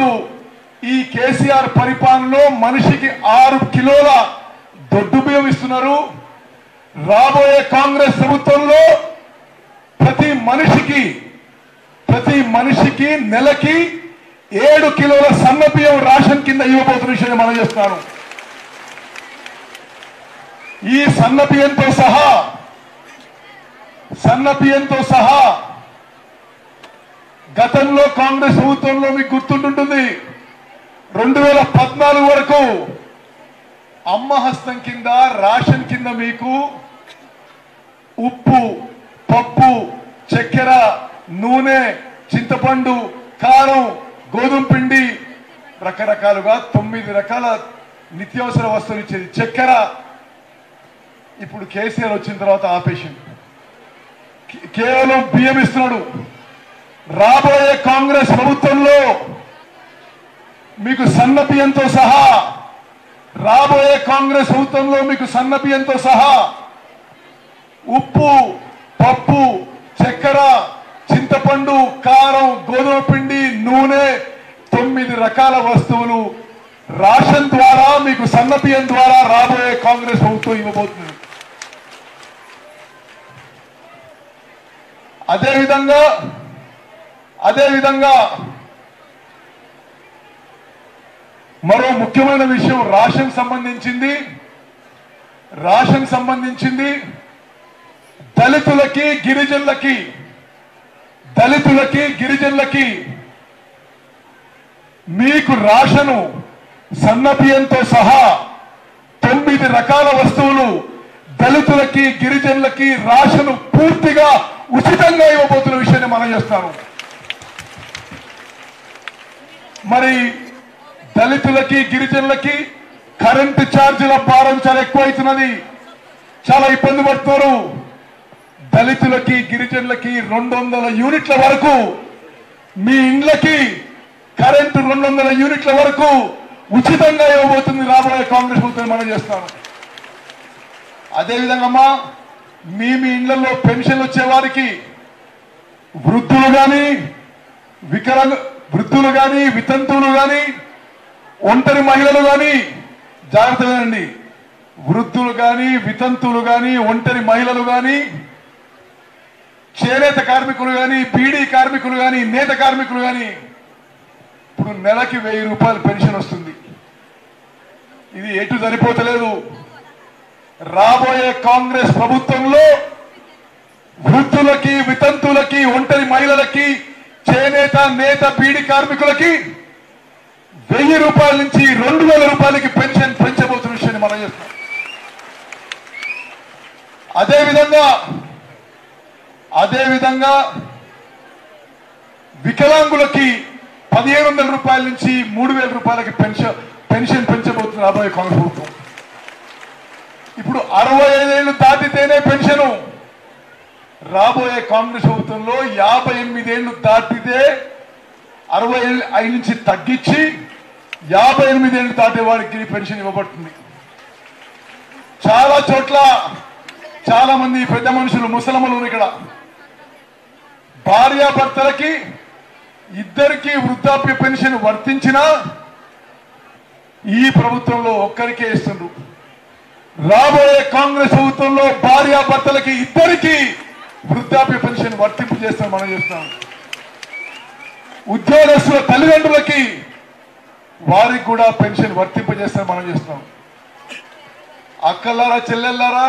ఇప్పుడు ఈ కేసీఆర్ పరిపాలనలో మనిషికి ఆరు కిలోల దొడ్డు బియ్యం ఇస్తున్నారు. రాబోయే కాంగ్రెస్ ప్రభుత్వంలో ప్రతి మనిషికి ప్రతి మనిషికి నెలకి ఏడు కిలోల సన్న బియ్యం రాషన్ కింద ఇవ్వబోతున్న విషయాన్ని మనం చేస్తున్నాను. ఈ సన్న బియ్యంతో సహా సన్న బియ్యంతో సహా గతంలో కాంగ్రెస్ ప్రభుత్వంలో మీకు గుర్తుంటుంటుంది రెండు వేల పద్నాలుగు వరకు అమ్మ హస్తం కింద రాషన్ కింద మీకు ఉప్పు పప్పు చక్కెర నూనె చింతపండు కారం గోధుమ పిండి రకరకాలుగా తొమ్మిది రకాల నిత్యావసర వస్తువులు ఇచ్చేది. చక్కెర ఇప్పుడు కేసీఆర్ వచ్చిన తర్వాత ఆపేషన్ కేవలం బియ్యం ఇస్తున్నాడు. రాబోయే కాంగ్రెస్ ప్రభుత్వంలో మీకు సన్నపియంతో సహా రాబోయే కాంగ్రెస్ ప్రభుత్వంలో మీకు సన్నపియంతో సహా ఉప్పు పప్పు చక్కెర చింతపండు కారం గోధుమ పిండి నూనె తొమ్మిది రకాల వస్తువులు రాషన్ ద్వారా మీకు సన్నపియం ద్వారా రాబోయే కాంగ్రెస్ ప్రభుత్వం ఇవ్వబోతుంది అదేవిధంగా అదేవిధంగా మరో ముఖ్యమైన విషయం రాషన్ సంబంధించింది. రాషన్ సంబంధించింది దళితులకి గిరిజనులకి దళితులకి గిరిజనులకి మీకు రాషను సన్నపియంతో సహా తొమ్మిది రకాల వస్తువులు దళితులకి గిరిజనులకి రాషను పూర్తిగా ఉచితంగా ఇవ్వబోతున్న విషయాన్ని మనం చేస్తాను మరి దళితులకి గిరిజనులకి కరెంటు ఛార్జీల భారం చాలా ఎక్కువ అవుతున్నది చాలా ఇబ్బంది పడుతున్నారు. దళితులకి గిరిజనులకి రెండు వందల యూనిట్ల వరకు మీ ఇండ్లకి కరెంటు రెండు వందల యూనిట్ల వరకు ఉచితంగా ఇవ్వబోతుంది రాబోయే కాంగ్రెస్ ప్రభుత్వం మనం చేస్తాను అదేవిధంగా అమ్మా మీ మీ ఇళ్ళలో పెన్షన్లు వచ్చే వారికి వృద్ధులు కానీ వికలాంగ వృద్ధులు కానీ వితంతువులు కానీ ఒంటరి మహిళలు కానీ జాగ్రత్తగానండి వృద్ధులు కానీ వితంతువులు కానీ ఒంటరి మహిళలు కానీ చేనేత కార్మికులు కానీ పీడీ కార్మికులు కానీ నేత కార్మికులు కానీ ఇప్పుడు నెలకి వెయ్యి రూపాయలు పెన్షన్ వస్తుంది. ఇది ఎటు సరిపోతలేదు. రాబోయే కాంగ్రెస్ ప్రభుత్వంలో వృద్ధులకి వితంతులకి ఒంటరి మహిళలకి చేనేత నేత బీడి కార్మికులకి వెయ్యి రూపాయల నుంచి రెండు వేల రూపాయలకి పెన్షన్ పెంచబోతున్న విషయాన్ని మనం చేస్తాం. అదేవిధంగా అదేవిధంగా వికలాంగులకి పదిహేను వందల రూపాయల నుంచి మూడు వేల రూపాయలకి పెన్షన్ పెన్షన్ పెంచబోతున్న రాబోయే కాంగ్రెస్ ప్రభుత్వం ఇప్పుడు అరవై ఐదేళ్ళు దాటితేనే పెన్షను. రాబోయే కాంగ్రెస్ ప్రభుత్వంలో యాభై ఎనిమిదేళ్ళు దాటితే అరవై ఐదు నుంచి తగ్గించి యాభై ఎనిమిదేళ్ళు దాటే వారికి పెన్షన్ ఇవ్వబడుతుంది. చాలా చోట్ల చాలా మంది పెద్ద మనుషులు ముసలమ్మలు ఇక్కడ. భార్యాభర్తలకి ఇద్దరికి వృద్ధాప్య పెన్షన్ వర్తించినా ఈ ప్రభుత్వంలో ఒక్కరికే ఇస్తుండ్రు. రాబోయే కాంగ్రెస్ ప్రభుత్వంలో భార్యాభర్తలకి ఇద్దరికి వృద్ధాప్య పెన్షన్ వర్తింపు చేస్తాం మనం చేస్తాం. ఉద్యోగస్తుల తల్లిదండ్రులకి వారికి కూడా పెన్షన్ వర్తింపు చేస్తాం మనం చేస్తాం. అక్కలారా చెల్లెల్లారా?